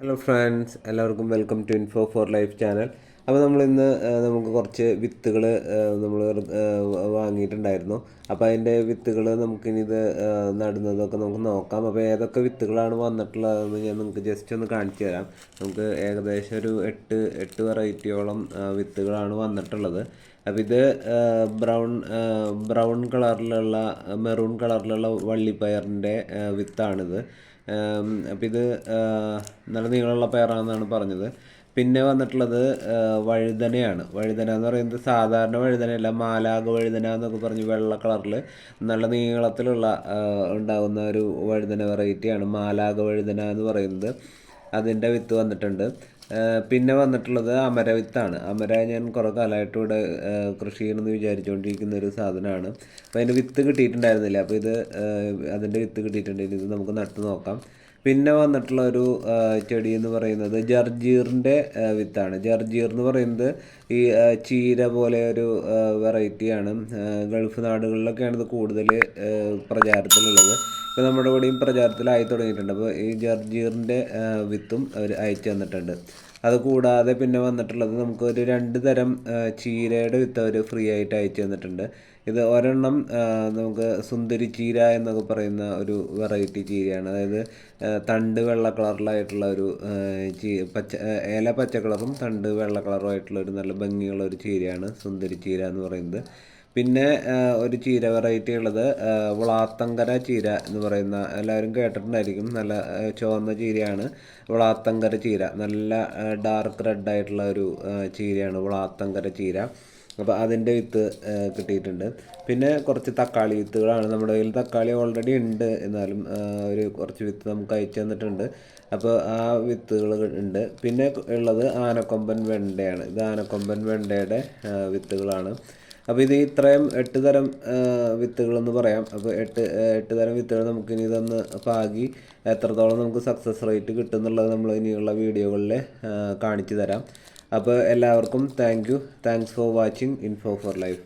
Hello friends എല്ലാവർക്കും welcome to info for life channel അപ്പോൾ നമ്മൾ ഇന്ന് നമുക്ക് കുറച്ച് വിത്തുകൾ നമ്മൾ വാങ്ങിയിട്ടുണ്ടായിരുന്നു. അപ്പോൾ അതിന്റെ വിത്തുകൾ നമുക്കിനി ഇത് നടുന്നതൊക്കെ നമുക്ക് നോക്കാം. അപ്പോൾ ഏതൊക്കെ വിത്തുകളാണ് വന്നിട്ടുള്ളതെന്ന് ഞാൻ നമുക്ക് ജസ്റ്റ് ഒന്ന് കാണിച്ചു തരാം. നമുക്ക് ഏകദേശം ഒരു എട്ട് എട്ട് വെറൈറ്റിയോളം വിത്തുകളാണ് വന്നിട്ടുള്ളത്. അപ്പോൾ ഇത് ബ്രൗൺ ബ്രൗൺ കളറിലുള്ള മെറൂൺ കളറിലുള്ള വള്ളിപ്പയറിന്റെ വിത്താണിത്. അപ്പോൾ ഇത് നല്ല നീളമുള്ള പയറാണെന്നാണ് പറഞ്ഞത്. പിന്നെ വന്നിട്ടുള്ളത് വഴുതനയാണ്. വഴുതന എന്ന് പറയുന്നത് സാധാരണ വഴുതനയല്ല മാലാക വഴുതന എന്നൊക്കെ പറഞ്ഞ് വെള്ള കളറിൽ നല്ല നീളത്തിലുള്ള ഉണ്ടാകുന്ന ഒരു വഴുതന വെറൈറ്റിയാണ് മാലാക വഴുതന എന്ന് പറയുന്നത്. അതിന്റെ വിത്ത് വന്നിട്ടുണ്ട്. പിന്നെ വന്നിട്ടുള്ളത് അമര വിത്താണ്. അമര ഞാൻ കുറേ കാലമായിട്ട് ഇവിടെ കൃഷി ചെയ്യണമെന്ന് വിചാരിച്ചുകൊണ്ടിരിക്കുന്ന ഒരു സാധനമാണ്. അപ്പോൾ അതിന്റെ വിത്ത് കിട്ടിയിട്ടുണ്ടായിരുന്നില്ല. അപ്പോൾ ഇത് അതിന്റെ വിത്ത് കിട്ടിയിട്ടുണ്ട്. ഇത് നമുക്ക് നട്ട് നോക്കാം. പിന്നെ വന്നിട്ടുള്ള ഒരു ചെടി എന്ന് പറയുന്നത് ജർജീറിന്റെ വിത്താണ്. ജർജീർ എന്ന് പറയുന്നത് ഈ ചീര പോലെ ഒരു വെറൈറ്റിയാണ്. ഗൾഫ് നാടുകളിലൊക്കെയാണ് ഇത് കൂടുതൽ പ്രചാരത്തിലുള്ളത്. ഇപ്പോൾ നമ്മുടെ ഇവിടെയും പ്രചാരത്തിലായി തുടങ്ങിയിട്ടുണ്ട്. അപ്പോൾ ഈ ജർജീറിന്റെ വിത്തും അവർ അയച്ചു തന്നിട്ടുണ്ട്. അത് കൂടാതെ പിന്നെ വന്നിട്ടുള്ളത് നമുക്ക് ഒരു രണ്ട് തരം ചീരയുടെ വിത്ത് അവർ ഫ്രീ ആയിട്ട് അയച്ചു തന്നിട്ടുണ്ട്. ഇത് ഒരെണ്ണം നമുക്ക് സുന്ദരി ചീര എന്നൊക്കെ പറയുന്ന ഒരു വെറൈറ്റി ചീരയാണ്. അതായത് തണ്ട് വെള്ള കളറിലായിട്ടുള്ള ഒരു ചീ പച്ച ഇല പച്ച കളറും തണ്ട് വെള്ള കളറും ആയിട്ടുള്ള ഒരു നല്ല ഭംഗിയുള്ള ഒരു ചീരയാണ് സുന്ദരി ചീര എന്ന് പറയുന്നത്. പിന്നെ ഒരു ചീര വെറൈറ്റി ഉള്ളത് വളാത്തങ്കര ചീര എന്ന് പറയുന്ന എല്ലാവരും കേട്ടിട്ടുണ്ടായിരിക്കും നല്ല ചുവന്ന ചീരയാണ്. വളാത്തങ്കര ചീര നല്ല ഡാർക്ക് റെഡ് ആയിട്ടുള്ള ഒരു ചീരയാണ് വളാത്തങ്കര ചീര. അപ്പോൾ അതിന്റെ വിത്ത് കിട്ടിയിട്ടുണ്ട്. പിന്നെ കുറച്ച് തക്കാളി വിത്തുകളാണ്. നമ്മുടെ കയ്യിൽ തക്കാളി ഓൾറെഡി ഉണ്ട്. എന്നാലും ഒരു കുറച്ച് വിത്ത് നമുക്ക് അയച്ചു തന്നിട്ടുണ്ട്. അപ്പോൾ ആ വിത്തുകൾ ഉണ്ട്. പിന്നെ ഉള്ളത് ആനക്കൊമ്പൻ വെണ്ടയാണ്. ഇത് ആനക്കൊമ്പൻ വെണ്ടയുടെ വിത്തുകളാണ്. അപ്പോൾ ഇത് ഇത്രയും എട്ട് തരം വിത്തുകളെന്ന് പറയാം. അപ്പോൾ എട്ട് എട്ട് തരം വിത്തുകൾ നമുക്ക് ഇനി ഇതൊന്ന് പാകി എത്രത്തോളം നമുക്ക് സക്സസ് റേറ്റ് കിട്ടും എന്നുള്ളത് നമ്മൾ ഇനിയുള്ള വീഡിയോകളിൽ കാണിച്ചു തരാം. അപ്പോൾ എല്ലാവർക്കും thank you thanks for watching info for life